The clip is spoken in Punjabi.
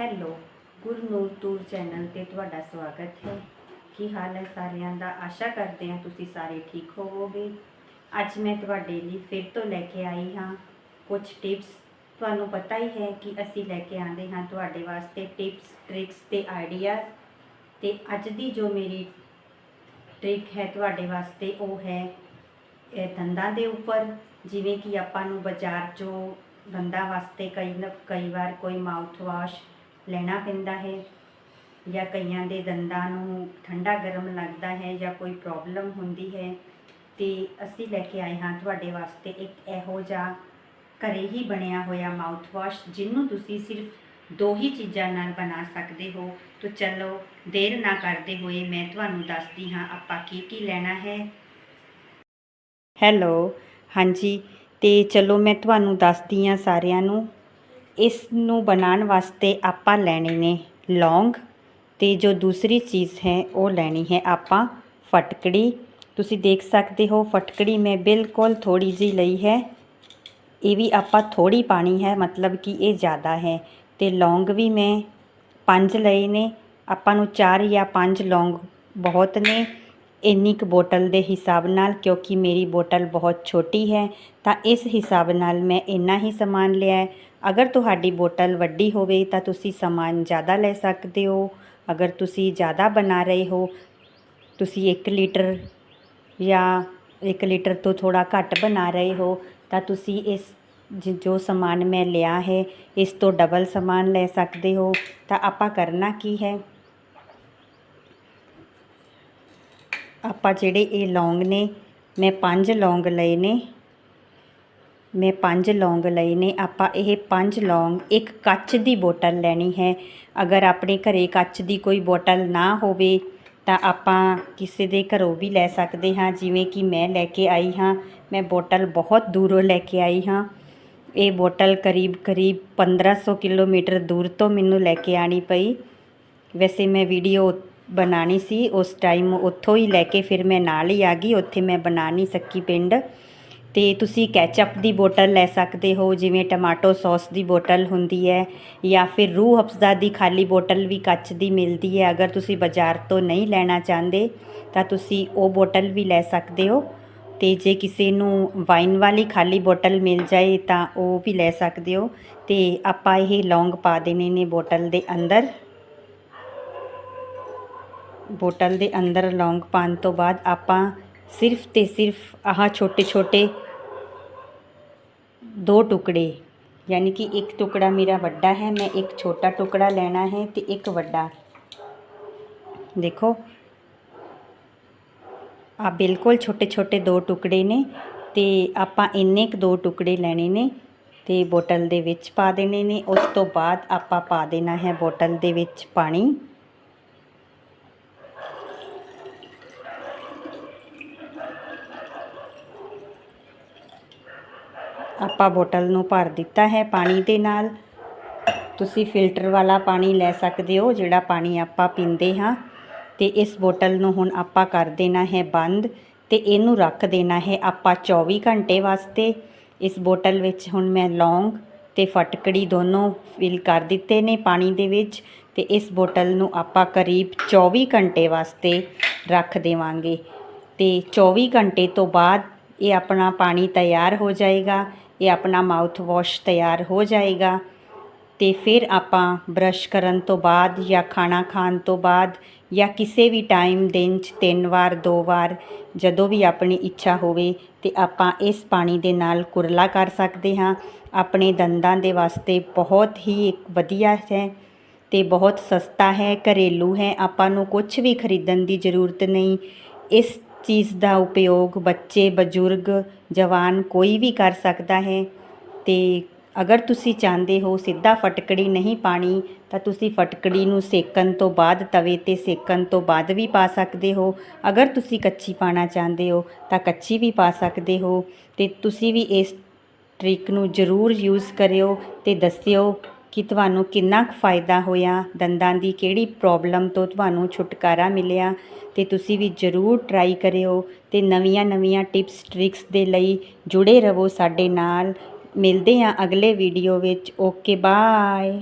ਹੈਲੋ ਗੁਰਨੂਰ ਟੂਰ ਚੈਨਲ ਤੇ ਤੁਹਾਡਾ ਸਵਾਗਤ ਹੈ। ਕੀ ਹਾਲ ਹੈ ਸਾਰਿਆਂ ਦਾ? ਆਸ਼ਾ ਕਰਦੇ ਹਾਂ ਤੁਸੀਂ ਸਾਰੇ ਠੀਕ ਹੋਵੋਗੇ। ਅੱਜ ਮੈਂ ਤੁਹਾਡੇ ਲਈ ਫਿਰ ਤੋਂ ਲੈ ਕੇ ਆਈ ਹਾਂ ਕੁਝ ਟਿਪਸ ਤੁਹਾਨੂੰ ਪਤਾ ਹੀ ਹੈ ਕਿ ਅਸੀਂ ਲੈ ਕੇ ਆਂਦੇ ਹਾਂ ਤੁਹਾਡੇ ਵਾਸਤੇ ਟਿਪਸ ਟ੍ਰਿਕਸ ਤੇ ਆਈਡੀਆਜ਼ ਤੇ ਅੱਜ ਦੀ ਜੋ ਮੇਰੀ ਟ੍ਰਿਕ ਹੈ ਤੁਹਾਡੇ ਵਾਸਤੇ ਉਹ ਹੈ ਦੰਦਾਂ ਦੇ ਉੱਪਰ। ਜਿਵੇਂ ਕਿ ਆਪਾਂ ਨੂੰ ਬਾਜ਼ਾਰ 'ਚੋਂ ਦੰਦਾਂ ਵਾਸਤੇ ਕਈ ਕਈ ਵਾਰ ਕੋਈ ਮਾਊਥ ਵਾਸ਼ ਲੈਣਾ ਪੈਂਦਾ ਹੈ ਜਾਂ ਕਈਆਂ ਦੇ ਦੰਦਾਂ ਨੂੰ ਠੰਡਾ ਗਰਮ ਲੱਗਦਾ ਹੈ ਜਾਂ ਕੋਈ ਪ੍ਰੋਬਲਮ ਹੁੰਦੀ ਹੈ, ਤੇ ਅਸੀਂ ਲੈ ਕੇ ਆਏ ਹਾਂ ਤੁਹਾਡੇ ਵਾਸਤੇ ਇੱਕ ਇਹੋ ਜਿਹਾ ਘਰੇ ਹੀ ਬਣਿਆ ਹੋਇਆ ਮਾਊਥ ਵਾਸ਼ ਜਿਹਨੂੰ ਤੁਸੀਂ ਸਿਰਫ ਦੋ ਹੀ ਚੀਜ਼ਾਂ ਨਾਲ ਬਣਾ ਸਕਦੇ ਹੋ। ਤਾਂ ਚਲੋ, ਦੇਰ ਨਾ ਕਰਦੇ ਹੋਏ ਮੈਂ ਤੁਹਾਨੂੰ ਦੱਸਦੀ ਹਾਂ ਆਪਾਂ ਕੀ ਕੀ ਲੈਣਾ ਹੈ। ਹੈਲੋ, ਹਾਂਜੀ, ਤੇ ਚਲੋ ਮੈਂ ਤੁਹਾਨੂੰ ਦੱਸਦੀ ਹਾਂ ਸਾਰਿਆਂ ਨੂੰ। ਇਸ ਨੂੰ ਬਣਾਉਣ ਵਾਸਤੇ ਆਪਾਂ ਲੈਣੇ ਨੇ ਲੌਂਗ ਤੇ ਜੋ ਦੂਸਰੀ ਚੀਜ਼ ਹੈ ਉਹ ਲੈਣੀ ਹੈ ਆਪਾਂ ਫਟਕੜੀ। ਤੁਸੀਂ ਦੇਖ ਸਕਦੇ ਹੋ ਫਟਕੜੀ ਮੈਂ ਬਿਲਕੁਲ ਥੋੜੀ ਜਿਹੀ ਲਈ ਹੈ। ਇਹ ਵੀ ਆਪਾਂ ਥੋੜੀ ਪਾਣੀ ਹੈ, ਮਤਲਬ ਕਿ ਇਹ ਜ਼ਿਆਦਾ ਹੈ। ਤੇ ਲੌਂਗ ਵੀ ਮੈਂ ਪੰਜ ਲਏ ਨੇ। ਆਪਾਂ ਨੂੰ ਚਾਰ ਜਾਂ ਪੰਜ ਲੌਂਗ ਬਹੁਤ ਨੇ। ਇੰਨੀ ਕੁ ਬੋਟਲ ਦੇ ਹਿਸਾਬ ਨਾਲ ਕਿਉਂਕਿ ਮੇਰੀ ਬੋਟਲ ਬਹੁਤ ਛੋਟੀ ਹੈ, ਤਾਂ ਇਸ ਹਿਸਾਬ ਨਾਲ ਮੈਂ ਇੰਨਾ ਹੀ ਸਮਾਨ ਲਿਆ ਹੈ। ਅਗਰ ਤੁਹਾਡੀ ਬੋਟਲ ਵੱਡੀ ਹੋਵੇ ਤਾਂ ਤੁਸੀਂ ਸਮਾਨ ਜ਼ਿਆਦਾ ਲੈ ਸਕਦੇ ਹੋ। ਅਗਰ ਤੁਸੀਂ ਜ਼ਿਆਦਾ ਬਣਾ ਰਹੇ ਹੋ, ਤੁਸੀਂ 1 ਲੀਟਰ ਜਾਂ 1 ਲੀਟਰ ਤੋਂ ਥੋੜਾ ਘੱਟ ਬਣਾ ਰਹੇ ਹੋ, ਤਾਂ ਤੁਸੀਂ ਇਸ ਜ- ਜੋ ਸਮਾਨ ਮੈਂ ਲਿਆ ਹੈ, ਇਸ ਤੋਂ ਡਬਲ ਸਮਾਨ ਲੈ ਸਕਦੇ ਹੋ। ਤਾਂ ਆਪਾਂ ਕਰਨਾ ਕੀ ਹੈ? ਆਪਾਂ ਜਿਹੜੇ ਇਹ ਲੌਂਗ ਨੇ, ਮੈਂ ਪੰਜ ਲੌਂਗ ਲਏ ਨੇ। ਮੈਂ ਪੰਜ ਲੌਂਗ ਲਏ ਨੇ। ਆਪਾਂ ਇਹ ਪੰਜ ਲੌਂਗ ਇੱਕ ਕੱਚ ਦੀ ਬੋਟਲ ਲੈਣੀ ਹੈ। ਅਗਰ ਆਪਣੇ ਘਰੇ ਕੱਚ ਦੀ ਕੋਈ ਬੋਟਲ ਨਾ ਹੋਵੇ, ਤਾਂ ਆਪਾਂ ਕਿਸੇ ਦੇ ਘਰੋਂ ਵੀ ਲੈ ਸਕਦੇ ਹਾਂ। ਜਿਵੇਂ ਕਿ ਮੈਂ ਲੈ ਕੇ ਆਈ ਹਾਂ। ਮੈਂ ਬੋਟਲ ਬਹੁਤ ਦੂਰੋਂ ਲੈ ਕੇ ਆਈ ਹਾਂ। ਇਹ ਬੋਟਲ ਕਰੀਬ ਕਰੀਬ 1500 ਕਿਲੋਮੀਟਰ ਦੂਰ ਤੋਂ ਮੈਨੂੰ ਲੈ ਕੇ ਆਣੀ ਪਈ। ਵੈਸੇ ਮੈਂ ਵੀਡੀਓ ਬਣਾਉਣੀ ਸੀ, ਉਸ ਟਾਈਮ ਉੱਥੋਂ ਹੀ ਲੈ ਕੇ ਫਿਰ ਮੈਂ ਨਾਲ ਹੀ ਆ ਗਈ, ਉੱਥੇ ਮੈਂ ਬਣਾ ਨਹੀਂ ਸਕੀ ਪਿੰਡ। ਤੇ ਤੁਸੀਂ ਕੈਚਅਪ ਦੀ ਬੋਟਲ ਲੈ ਸਕਦੇ ਹੋ, ਜਿਵੇਂ ਟਮਾਟੋ ਸੌਸ ਦੀ ਬੋਟਲ ਹੁੰਦੀ ਹੈ, ਜਾਂ ਫਿਰ ਰੂਹ ਅਫਜ਼ਾ ਦੀ ਖਾਲੀ ਬੋਟਲ ਵੀ ਕੱਚ ਦੀ ਮਿਲਦੀ ਹੈ। ਅਗਰ ਤੁਸੀਂ ਬਾਜ਼ਾਰ ਤੋਂ ਨਹੀਂ ਲੈਣਾ ਚਾਹੁੰਦੇ, ਤਾਂ ਤੁਸੀਂ ਉਹ ਬੋਟਲ ਵੀ ਲੈ ਸਕਦੇ ਹੋ। ਤੇ ਜੇ ਕਿਸੇ ਨੂੰ ਵਾਈਨ ਵਾਲੀ ਖਾਲੀ ਬੋਟਲ ਮਿਲ ਜਾਏ, ਤਾਂ ਉਹ ਵੀ ਲੈ ਸਕਦੇ ਹੋ। ਤੇ ਆਪਾਂ ਇਹ ਲੌਂਗ ਪਾ ਦੇਣੇ ਨੇ ਬੋਟਲ ਦੇ ਅੰਦਰ। ਬੋਟਲ ਦੇ ਅੰਦਰ ਲੌਂਗ ਪਾਉਣ ਤੋਂ ਬਾਅਦ ਆਪਾਂ ਸਿਰਫ ਤੇ ਸਿਰਫ ਆਹ ਛੋਟੇ ਛੋਟੇ ਦੋ ਟੁਕੜੇ, ਯਾਨੀ ਕਿ ਇੱਕ ਟੁਕੜਾ ਮੇਰਾ ਵੱਡਾ ਹੈ, ਮੈਂ ਇੱਕ ਛੋਟਾ ਟੁਕੜਾ ਲੈਣਾ ਹੈ ਤੇ ਇੱਕ ਵੱਡਾ। ਦੇਖੋ ਆ ਬਿਲਕੁਲ ਛੋਟੇ ਛੋਟੇ ਦੋ ਟੁਕੜੇ ਨੇ ਤੇ ਆਪਾਂ ਇੰਨੇ ਕੁ ਦੋ ਟੁਕੜੇ ਲੈਣੇ ਨੇ ਤੇ ਬੋਟਲ ਦੇ ਵਿੱਚ ਪਾ ਦੇਣੇ ਨੇ। ਉਸ ਤੋਂ ਬਾਅਦ ਆਪਾਂ ਪਾ ਦੇਣਾ ਹੈ ਬੋਟਲ ਦੇ ਵਿੱਚ ਪਾਣੀ। ਆਪਾਂ ਬੋਟਲ ਨੂੰ ਭਰ ਦਿੱਤਾ ਹੈ ਪਾਣੀ ਦੇ ਨਾਲ। ਤੁਸੀਂ ਫਿਲਟਰ ਵਾਲਾ ਪਾਣੀ ਲੈ ਸਕਦੇ ਹੋ, ਜਿਹੜਾ ਪਾਣੀ ਆਪਾਂ ਪੀਂਦੇ ਹਾਂ। ਤੇ ਇਸ ਬੋਟਲ ਨੂੰ ਹੁਣ ਆਪਾਂ ਕਰ ਦੇਣਾ ਹੈ ਬੰਦ ਤੇ ਇਹਨੂੰ ਰੱਖ ਦੇਣਾ ਹੈ ਆਪਾਂ 24 ਘੰਟੇ ਵਾਸਤੇ। ਇਸ ਬੋਟਲ ਵਿੱਚ ਹੁਣ ਮੈਂ ਲੌਂਗ ਤੇ ਫਟਕੜੀ ਦੋਨੋਂ ਫਿਲ ਕਰ ਦਿੱਤੇ ਨੇ ਪਾਣੀ ਦੇ ਵਿੱਚ ਤੇ ਇਸ ਬੋਟਲ ਨੂੰ ਆਪਾਂ ਕਰੀਬ 24 ਘੰਟੇ ਵਾਸਤੇ ਰੱਖ ਦੇਵਾਂਗੇ। ਤੇ 24 ਘੰਟੇ ਤੋਂ ਬਾਅਦ ਇਹ ਆਪਣਾ ਪਾਣੀ ਤਿਆਰ ਹੋ ਜਾਏਗਾ, ਇਹ ਆਪਣਾ ਮਾਊਥ ਵਾਸ਼ ਤਿਆਰ ਹੋ ਜਾਏਗਾ ਤੇ ਫਿਰ ਆਪਾਂ ਬਰਸ਼ ਕਰਨ ਤੋਂ ਬਾਅਦ ਜਾਂ ਖਾਣਾ ਖਾਣ ਤੋਂ ਬਾਅਦ ਜਾਂ ਕਿਸੇ ਵੀ ਟਾਈਮ ਦਿਨ 'ਚ ਤਿੰਨ ਵਾਰ, ਦੋ ਵਾਰ ਜਦੋਂ ਵੀ ਆਪਣੀ ਇੱਛਾ ਹੋਵੇ ਤੇ ਆਪਾਂ ਇਸ ਪਾਣੀ ਦੇ ਨਾਲ ਕੁਰਲਾ ਕਰ ਸਕਦੇ ਹਾਂ। ਆਪਣੇ ਦੰਦਾਂ ਦੇ ਵਾਸਤੇ ਬਹੁਤ ਹੀ ਇੱਕ ਵਧੀਆ ਹੈ ਤੇ ਬਹੁਤ ਸਸਤਾ ਹੈ, ਘਰੇਲੂ ਹੈ। ਆਪਾਂ ਨੂੰ ਕੁਝ ਵੀ ਖਰੀਦਣ ਦੀ ਜ਼ਰੂਰਤ ਨਹੀਂ। ਇਸ ਚੀਜ਼ ਦਾ ਉਪਯੋਗ ਬੱਚੇ, ਬਜ਼ੁਰਗ, ਜਵਾਨ ਕੋਈ ਵੀ ਕਰ ਸਕਦਾ ਹੈ। ਅਤੇ ਅਗਰ ਤੁਸੀਂ ਚਾਹੁੰਦੇ ਹੋ ਸਿੱਧਾ ਫਟਕੜੀ ਨਹੀਂ ਪਾਉਣੀ ਤਾਂ ਤੁਸੀਂ ਫਟਕੜੀ ਨੂੰ ਸੇਕਣ ਤੋਂ ਬਾਅਦ ਤਵੇ ਤੇ ਸੇਕਣ ਤੋਂ ਬਾਅਦ ਵੀ ਪਾ ਸਕਦੇ ਹੋ। ਅਗਰ ਤੁਸੀਂ ਕੱਚੀ ਪਾਉਣਾ ਚਾਹੁੰਦੇ ਹੋ, ਤਾਂ ਕੱਚੀ ਵੀ ਪਾ ਸਕਦੇ ਹੋ। ਅਤੇ ਤੁਸੀਂ ਵੀ ਇਸ ਟ੍ਰਿਕ ਨੂੰ ਜ਼ਰੂਰ ਯੂਜ਼ ਕਰਿਓ ਅਤੇ ਦੱਸਿਓ ਕਿ ਤੁਹਾਨੂੰ ਕਿੰਨਾ ਕੁ ਫਾਇਦਾ ਹੋਇਆ, ਦੰਦਾਂ ਦੀ ਕਿਹੜੀ ਪ੍ਰੋਬਲਮ ਤੋਂ ਤੁਹਾਨੂੰ ਛੁਟਕਾਰਾ ਮਿਲਿਆ ਤੇ ਤੁਸੀਂ ਵੀ ਜ਼ਰੂਰ ਟਰਾਈ ਕਰਿਓ ਤੇ ਨਵੀਆਂ ਨਵੀਆਂ ਟਿਪਸ ਟ੍ਰਿਕਸ ਦੇ ਲਈ ਜੁੜੇ ਰਹੋ ਸਾਡੇ ਨਾਲ। ਮਿਲਦੇ ਹਾਂ ਅਗਲੇ ਵੀਡੀਓ ਵਿੱਚ। Okay bye